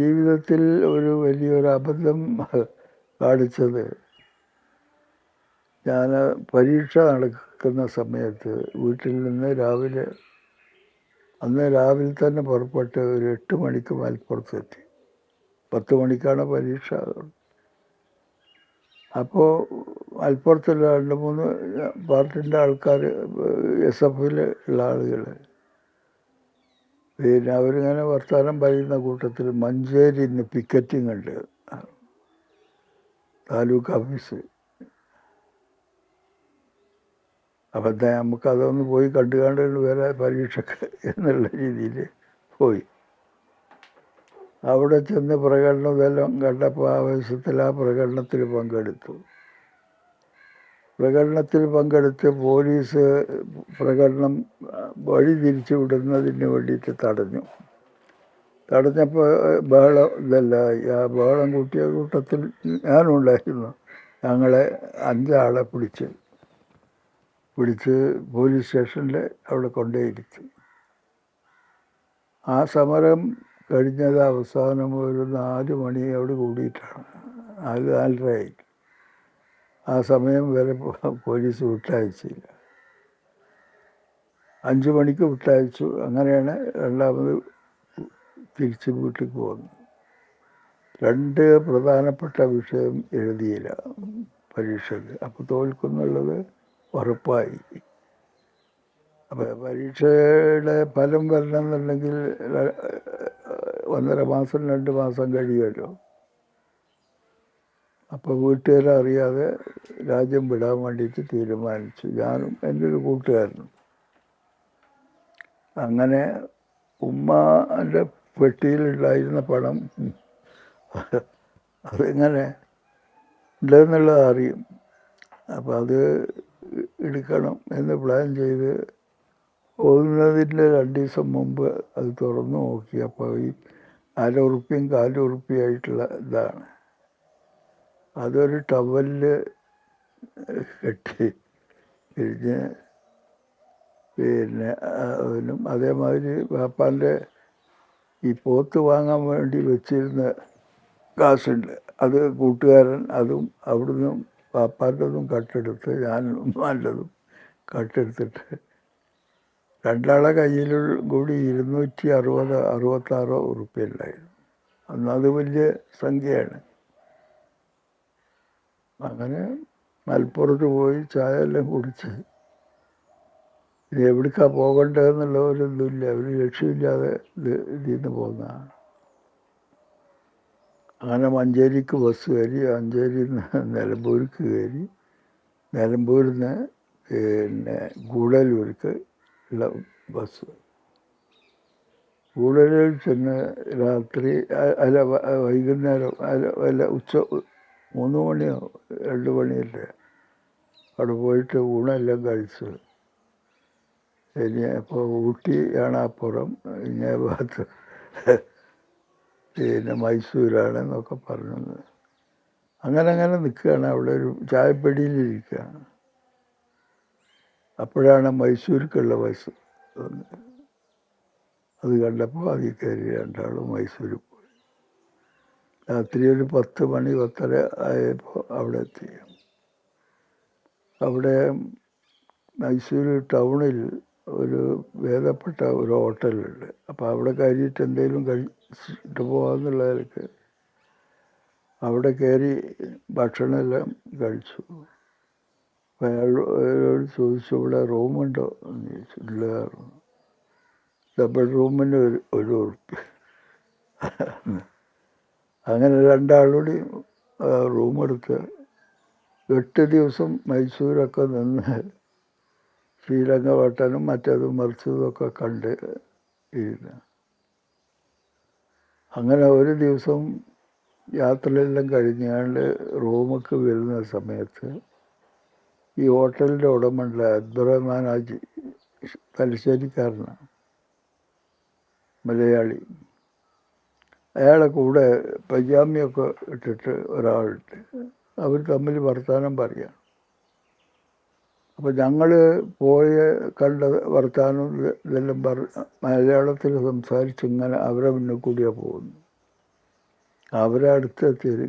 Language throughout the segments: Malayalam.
ജീവിതത്തിൽ ഒരു വലിയൊരു അബദ്ധം കാണിച്ചത്. ഞാൻ പരീക്ഷ നടക്കുന്ന സമയത്ത് വീട്ടിൽ നിന്ന് രാവിലെ അന്ന് രാവിലെ തന്നെ പുറപ്പെട്ട് ഒരു എട്ട് മണിക്ക് മലപ്പുറത്തെത്തി. പത്ത് മണിക്കാണ് പരീക്ഷ. അപ്പോൾ മലപ്പുറത്തുള്ള രണ്ട് മൂന്ന് പാർട്ടിന്റെ ആൾക്കാർ എസ് എഫിൽ ഉള്ള ആളുകൾ പിന്നെ അവരിങ്ങനെ വർത്തമാനം പറയുന്ന കൂട്ടത്തിൽ മഞ്ചേരി ഇന്ന് പിക്കറ്റിംഗ് ഉണ്ട് താലൂക്ക് ഓഫീസ്. അപ്പം നമുക്ക് പോയി കണ്ടു കണ്ട് വേറെ പരീക്ഷക്ക് എന്നുള്ള രീതിയിൽ പോയി. അവിടെ ചെന്ന് പ്രകടനം ഇതെല്ലാം കണ്ടപ്പോൾ ആവേശത്തിൽ ആ പ്രകടനത്തിൽ പങ്കെടുത്തു. പ്രകടനത്തിൽ പങ്കെടുത്ത് പോലീസ് പ്രകടനം വഴി തിരിച്ചു വിടുന്നതിന് വേണ്ടിയിട്ട് തടഞ്ഞു. തടഞ്ഞപ്പോൾ ബഹളം ഇതല്ല ആ ബഹളം കൂട്ടിയ കൂട്ടത്തിൽ ഞാനുണ്ടായിരുന്നു. ഞങ്ങളെ അഞ്ചാളെ പിടിച്ച് പിടിച്ച് പോലീസ് സ്റ്റേഷനിൽ അവിടെ കൊണ്ടേയിരുത്തി ആ സമരം കഴിഞ്ഞത് അവസാനം ഒരു നാല് മണിയോട് കൂടിയിട്ടാണ് നാല് നാലരയായി. ആ സമയം വരെ പോലീസ് വിട്ടയച്ചില്ല. അഞ്ചു മണിക്ക് വിട്ടയച്ചു. അങ്ങനെയാണ് രണ്ടാമത് തിരിച്ച് വീട്ടിൽ പോകുന്നത് രണ്ട് പ്രധാനപ്പെട്ട വിഷയം എഴുതിയില്ല പരീക്ഷയ്ക്ക്. അപ്പോൾ തോൽക്കുന്നുള്ളത് ഉറപ്പായി. അപ്പോൾ പരീക്ഷയുടെ ഫലം വരണം എന്നുണ്ടെങ്കിൽ ഒന്നര മാസം രണ്ട് മാസം കഴിയുമല്ലോ. അപ്പോൾ വീട്ടുകാരെ അറിയാതെ രാജ്യം വിടാൻ വേണ്ടിയിട്ട് തീരുമാനിച്ചു. ഞാനും എന്റെ ഒരു കൂട്ടുകാരനും. അങ്ങനെ ഉമ്മാന്റെ പെട്ടിയിലുണ്ടായിരുന്ന പണം അതെങ്ങനെ ഉണ്ടെന്നുള്ളത് അറിയും. അപ്പോൾ അത് എടുക്കണം എന്ന് പ്ലാൻ ചെയ്ത് പോകുന്നതിന്റെ രണ്ട് ദിവസം മുമ്പ് അത് തുറന്നു നോക്കി. അപ്പോൾ ഈ അര ഉറുപ്പ്യം കാൽ ഉറുപ്പ്യായിട്ടുള്ള ഇതാണ്. അതൊരു ടവലിൽ കെട്ടി. തിരിഞ്ഞ് പിന്നെ അതിനും അതേമാതിരി പാപ്പാന്റെ ഈ പോത്ത് വാങ്ങാൻ വേണ്ടി വെച്ചിരുന്ന കാശുണ്ട്. അത് കൂട്ടുകാരൻ അതും അവിടുന്ന് പാപ്പാന്റെതും കട്ടെടുത്ത് ഞാൻ ഉമ്മാന്റെതും കട്ടെടുത്തിട്ട് രണ്ടാളെ കയ്യിൽ കൂടി ഇരുന്നൂറ്റി അറുപത് അറുപത്താറോ ഉറുപ്പ്യ ഉണ്ടായിരുന്നു. അന്ന് അത് വലിയ സംഖ്യയാണ്. അങ്ങനെ മലപ്പുറത്ത് പോയി ചായ എല്ലാം കുടിച്ച്. ഇനി എവിടേക്കാ പോകേണ്ടതെന്നുള്ള ഒരു ഇതുമില്ല ഒരു ലക്ഷ്യമില്ലാതെ ഇത് ഇതിൽ നിന്ന് പോകുന്നതാണ്. അങ്ങനെ മഞ്ചേരിക്ക് ബസ് കയറി മഞ്ചേരിയിൽ നിന്ന് നിലമ്പൂർക്ക് കയറി നിലമ്പൂരിൽ നിന്ന് പിന്നെ ഗൂഡല്ലൂർക്ക് ഉള്ള ബസ്. ഗൂഡല്ലൂരിൽ ചെന്ന് രാത്രി അല്ല വൈകുന്നേരം അല്ല അല്ല ഉച്ച മൂന്ന് മണിയോ രണ്ട് മണിയല്ലേ? അവിടെ പോയിട്ട് ഊണെല്ലാം കഴിച്ചു. ഇനി അപ്പോൾ ഊട്ടിയാണ് അപ്പുറം ഇനി ഭാഗത്ത്. പിന്നെ മൈസൂരാണ് എന്നൊക്കെ പറഞ്ഞത്. അങ്ങനെ അങ്ങനെ നിൽക്കുകയാണ്. അവിടെ ഒരു ചായപ്പെടിയിലിരിക്കുകയാണ് അപ്പോഴാണ് മൈസൂർക്കുള്ള ബസ് അത് കണ്ടപ്പോൾ അതിൽ കയറി രണ്ടാളും മൈസൂർ രാത്രി ഒരു പത്ത് മണി പത്തര ആയപ്പോൾ അവിടെ എത്തി. അവിടെ മൈസൂർ ടൗണിൽ ഒരു ഭേദപ്പെട്ട ഒരു ഹോട്ടലുണ്ട്. അപ്പോൾ അവിടെ കയറിയിട്ട് എന്തെങ്കിലും കഴിച്ചിട്ട് പോകാമെന്നുള്ള അവിടെ കയറി ഭക്ഷണമെല്ലാം കഴിച്ചു. അയാളോട് ചോദിച്ചു ഇവിടെ റൂമുണ്ടോ? എന്ന് ചോദിച്ചു. ഇല്ല. ഡബിൾ റൂമിന് ഒരു ഒരു ഉറുപ്പ് അങ്ങനെ രണ്ടാളുകൂടി റൂം എടുത്ത് എട്ട് ദിവസം മൈസൂരൊക്കെ നിന്ന് ശ്രീലങ്ക വട്ടനും മറിച്ചതുമൊക്കെ കണ്ട് ഇരുന്ന്. അങ്ങനെ ഒരു ദിവസം യാത്രയെല്ലാം കഴിഞ്ഞാണ്ട് റൂമൊക്കെ വരുന്ന സമയത്ത് ഈ ഹോട്ടലിന്റെ ഉടമയുള്ള അബ്ദുറഹ്മാൻ ആജി തലശ്ശേരിക്കാരനാണ് മലയാളി. അയാളെ കൂടെ പജാമിയൊക്കെ ഇട്ടിട്ട് ഒരാളുണ്ട് അവർ തമ്മിൽ വർത്തമാനം പറയാം അപ്പോൾ ഞങ്ങൾ പോയ കണ്ട വർത്തമാനം ഇതെല്ലാം പറ മലയാളത്തിൽ സംസാരിച്ച് ഇങ്ങനെ അവരെ മുന്നിൽ കൂടിയാണ് പോകുന്നു അവരെ അടുത്തെത്തിയത്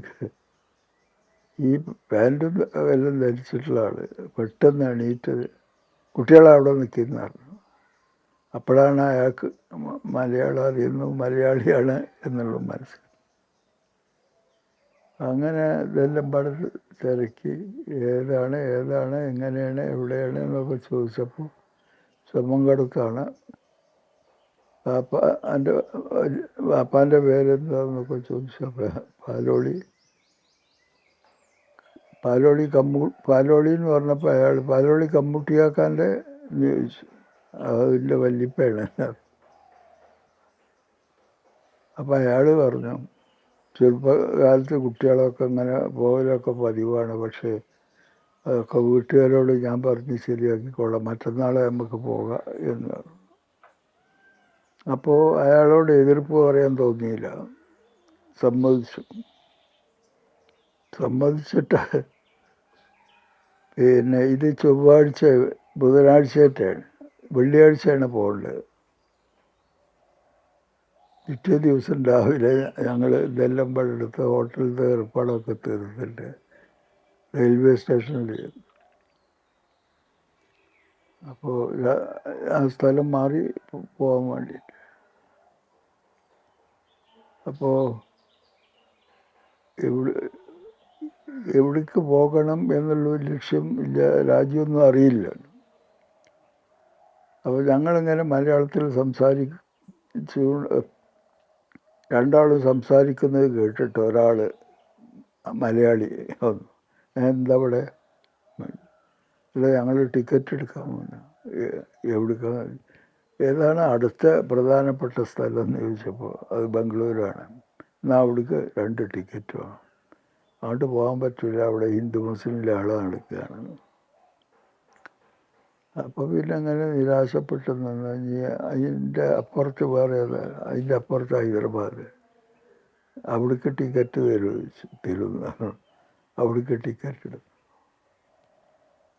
ഈ പാന്റും എല്ലാം ധരിച്ചിട്ടുള്ള ആൾ പെട്ടെന്ന് എണീറ്റത് കുട്ടികളവിടെ നിൽക്കുന്നതാണ്. അപ്പോഴാണ് അയാൾക്ക് മലയാളം അറിയുന്നു മലയാളിയാണ് എന്നുള്ള മനസ്സിൽ അങ്ങനെ ഇതെല്ലാം പഠിച്ച് തിരക്കി. ഏതാണ് ഏതാണ് എങ്ങനെയാണ് എവിടെയാണ് എന്നൊക്കെ ചോദിച്ചപ്പോൾ ചുമങ്കടത്താണ് പാപ്പ എന്റെ പാപ്പാന്റെ പേരെന്താന്നൊക്കെ ചോദിച്ചപ്പോൾ പാലോളി. പാലോളി കമ്മു പാലോളി എന്ന് പറഞ്ഞപ്പോൾ അയാൾ പാലോളി കമ്മുട്ടിയാക്കാന്റെ ചോദിച്ചു അതിന്റെ വല്യപ്പയാണ്. അപ്പം അയാൾ പറഞ്ഞു ചെറുപ്പകാലത്ത് കുട്ടികളൊക്കെ ഇങ്ങനെ പോകലൊക്കെ പതിവാണ് പക്ഷേ അതൊക്കെ വീട്ടുകാരോട് ഞാൻ പറഞ്ഞ് ശരിയാക്കിക്കൊള്ളാം മറ്റന്നാളെ നമുക്ക് പോകാം എന്ന് പറഞ്ഞു. അപ്പോൾ അയാളോട് എതിർപ്പ് പറയാൻ തോന്നിയില്ല. സമ്മതിച്ചു. സമ്മതിച്ചിട്ട് പിന്നെ ഇത് ചൊവ്വാഴ്ച ബുധനാഴ്ചയായിട്ടാണ് വെള്ളിയാഴ്ചയാണ് പോകേണ്ടത്. പിറ്റേ ദിവസം രാവിലെ ഞങ്ങൾ ഇതെല്ലാം പണ്ടെടുത്ത് ഹോട്ടലിലത്തെ ഏർപ്പാടൊക്കെ തീർത്തിട്ട് റെയിൽവേ സ്റ്റേഷനിൽ അപ്പോൾ ആ സ്ഥലം മാറി പോകാൻ വേണ്ടിയിട്ട്. അപ്പോൾ എവിടെ എവിടേക്ക് പോകണം എന്നുള്ളൊരു ലക്ഷ്യം ഇല്ല രാജ്യമൊന്നും അറിയില്ല. അപ്പോൾ ഞങ്ങളിങ്ങനെ മലയാളത്തിൽ സംസാരിച്ചു രണ്ടാളും സംസാരിക്കുന്നത് കേട്ടിട്ട് ഒരാൾ മലയാളി വന്നു. "ഞാൻ എന്താ ഇല്ല ഞങ്ങൾ ടിക്കറ്റ് എടുക്കാൻ പോകുന്നു എവിടുക്കാൻ ഏതാണ് അടുത്ത പ്രധാനപ്പെട്ട സ്ഥലം എന്ന് ചോദിച്ചപ്പോൾ അത് ബംഗളൂരാണ്. എന്നാൽ അവിടേക്ക് രണ്ട് ടിക്കറ്റ് വേണം. അങ്ങോട്ട് പോകാൻ പറ്റില്ല അവിടെ ഹിന്ദു മുസ്ലിം ലഹള നടക്കുകയാണ് അപ്പോൾ പിന്നെ അങ്ങനെ നിരാശപ്പെട്ട് നിന്ന് അതിന്റെ അപ്പുറത്ത് വേറെ? അതിന്റെ അപ്പുറത്ത് ഹൈദരാബാദ്. അവിടേക്ക് ടിക്കറ്റ് തരും തരുമെന്ന് അവിടേക്ക് ടിക്കറ്റ് എടുത്തു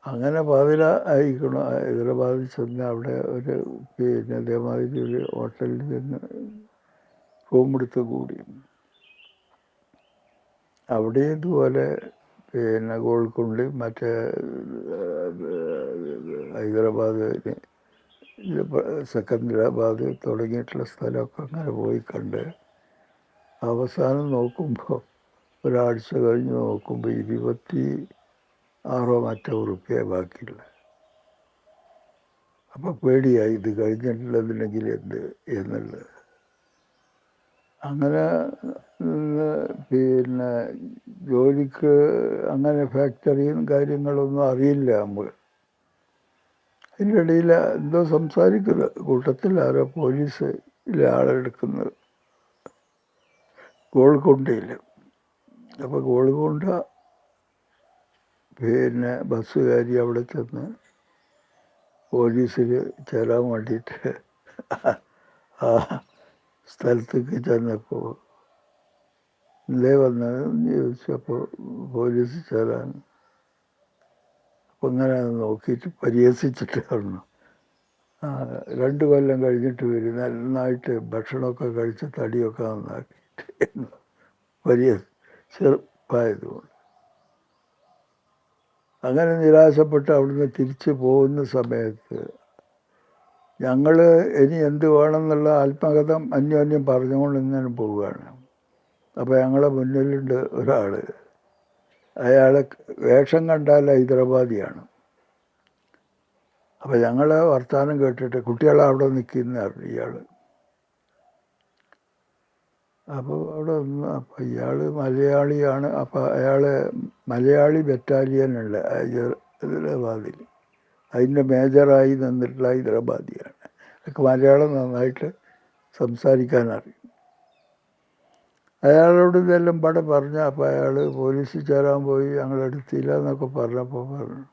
അങ്ങനെ പാതിര അയക്കണം ഹൈദരാബാദിൽ ചെന്ന് അവിടെ ഒരു പിന്നെ അതേമാതിരി ഒരു ഹോട്ടലിൽ ചെന്ന് റൂം എടുത്ത് കൂടി. അവിടെ ഇതുപോലെ പിന്നെ ഗോൾക്കുണ്ട് മറ്റേ ഹൈദരാബാദ് സെക്കന്ദരാബാദ് തുടങ്ങിയിട്ടുള്ള സ്ഥലമൊക്കെ അങ്ങനെ പോയി കണ്ട് അവസാനം നോക്കുമ്പോൾ ഒരാഴ്ച കഴിഞ്ഞ് നോക്കുമ്പോൾ ഇരുപത്തി ആറോ മറ്റോ റുപ്യ ബാക്കിയുള്ള. അപ്പോൾ പേടിയായി ഇത് കഴിഞ്ഞിട്ടുള്ളതില്ലെങ്കിൽ എന്ത്? എന്നുള്ളത്. അങ്ങനെ പിന്നെ ജോലിക്ക് അങ്ങനെ ഫാക്ടറിയും കാര്യങ്ങളൊന്നും അറിയില്ല നമ്മൾ അതിന്റെ ഇടയിൽ എന്തോ സംസാരിക്കുന്നത് കൂട്ടത്തിൽ ആരോ പോലീസ് ആളെടുക്കുന്നത് ഗോൾക്കൊണ്ടയിൽ അപ്പോൾ ഗോൾക്കൊണ്ട പിന്നെ ബസ്സുകാരി അവിടെ ചെന്ന് പോലീസിൽ ചേരാൻ വേണ്ടിയിട്ട് ആ സ്ഥലത്തേക്ക് ചെന്നപ്പോൾ ഇല്ലേ വന്നതെന്ന് ചോദിച്ചപ്പോൾ പോലീസ് ചേരാൻ അപ്പം ഇങ്ങനെ നോക്കിയിട്ട് പരിഹസിച്ചിട്ട് പറഞ്ഞു രണ്ട് കൊല്ലം കഴിഞ്ഞിട്ട് വരും നന്നായിട്ട് ഭക്ഷണമൊക്കെ കഴിച്ച് തടിയൊക്കെ നന്നാക്കിയിട്ട് വലിയ ചെറുപ്പായതുകൊണ്ട്. അങ്ങനെ നിരാശപ്പെട്ട് അവിടുന്ന് തിരിച്ചു പോകുന്ന സമയത്ത് ഞങ്ങൾ ഇനി എന്ത് വേണമെന്നുള്ള ആത്മകഥം അന്യോന്യം പറഞ്ഞുകൊണ്ട് ഇങ്ങനെ പോവുകയാണ്. അപ്പോൾ ഞങ്ങളെ മുന്നിലുണ്ട് ഒരാൾ അയാളെ വേഷം കണ്ടാൽ ഹൈദരാബാദിയാണ്. അപ്പോൾ ഞങ്ങൾ വർത്തമാനം കേട്ടിട്ട് കുട്ടികളെ അവിടെ നിൽക്കുന്നതായിരുന്നു ഇയാൾ അപ്പോൾ അവിടെ ഒന്ന് അപ്പോൾ ഇയാൾ മലയാളിയാണ്. അപ്പോൾ അയാൾ മലയാളി ബറ്റാലിയനുള്ള ഹൈദരാബാദിൽ അതിന്റെ മേജറായി നിന്നിട്ടുള്ള ഹൈദരാബാദിയാണ്. അതൊക്കെ മലയാളം നന്നായിട്ട് സംസാരിക്കാൻ അറിയും അയാളോട് ഇതെല്ലാം പട പറഞ്ഞ അപ്പോൾ അയാൾ പോലീസിൽ ചേരാൻ പോയി ഞങ്ങളെടുത്തില്ല എന്നൊക്കെ പറഞ്ഞപ്പോൾ പറഞ്ഞു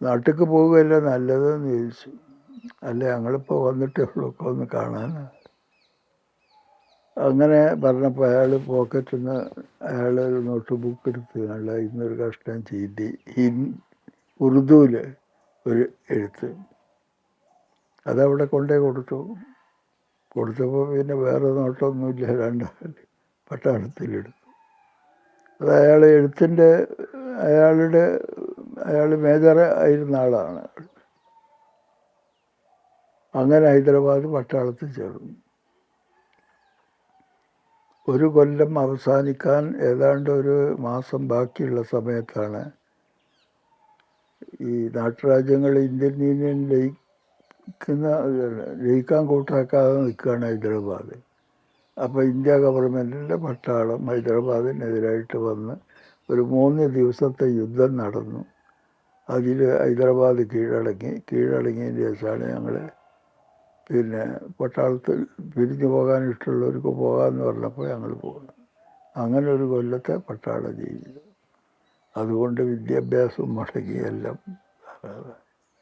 നാട്ടിലേക്ക് പോവുകയല്ല നല്ലതെന്ന് ചോദിച്ചു. അല്ല ഞങ്ങളിപ്പോൾ വന്നിട്ടേ ഉള്ളൂ ഒക്കെ ഒന്ന് കാണാൻ അങ്ങനെ പറഞ്ഞപ്പോൾ അയാൾ പോക്കറ്റിൽ നിന്ന് അയാൾ നോട്ട് ബുക്ക് എടുത്ത് നല്ല ഇന്നൊരു കഷ്ടം ചെയ്തി ഹിൻ ഉറുദുവിൽ ഒരു എഴുത്ത്. അതവിടെ കൊണ്ടേ കൊടുത്തു. കൊടുത്തപ്പോൾ പിന്നെ വേറെ നോട്ടമൊന്നുമില്ല രണ്ട് പട്ടാളത്തിലെടുത്തു. അത് അയാൾ എഴുത്തിന്റെ അയാളുടെ അയാൾ മേജർ ആയിരുന്ന ആളാണ്. അങ്ങനെ ഹൈദരാബാദ് പട്ടാളത്തിൽ ചേർന്നു. ഒരു കൊല്ലം അവസാനിക്കാൻ ഏതാണ്ട് ഒരു മാസം ബാക്കിയുള്ള സമയത്താണ് ഈ നാട്ടുരാജ്യങ്ങൾ ഇന്ത്യൻ യൂണിയൻ ലയിക്കുന്ന ലയിക്കാൻ കൂട്ടാക്കാതെ നിൽക്കുകയാണ് ഹൈദരാബാദ്. അപ്പോൾ ഇന്ത്യ ഗവൺമെന്റിന്റെ പട്ടാളം ഹൈദരാബാദിനെതിരായിട്ട് വന്ന് ഒരു മൂന്ന് ദിവസത്തെ യുദ്ധം നടന്നു. അതിൽ ഹൈദരാബാദ് കീഴടങ്ങി. കീഴടങ്ങിയതിന് ശേഷമാണ് ഞങ്ങൾ പിന്നെ പട്ടാളത്തിൽ പിരിഞ്ഞു പോകാൻ ഇഷ്ടമുള്ളവർക്ക് പോകാമെന്ന് പറഞ്ഞപ്പോൾ ഞങ്ങൾ പോകുന്നു അങ്ങനെ ഒരു കൊല്ലത്തെ പട്ടാള ജീവിതം. അതുകൊണ്ട് വിദ്യാഭ്യാസം മുടങ്ങി എല്ലാം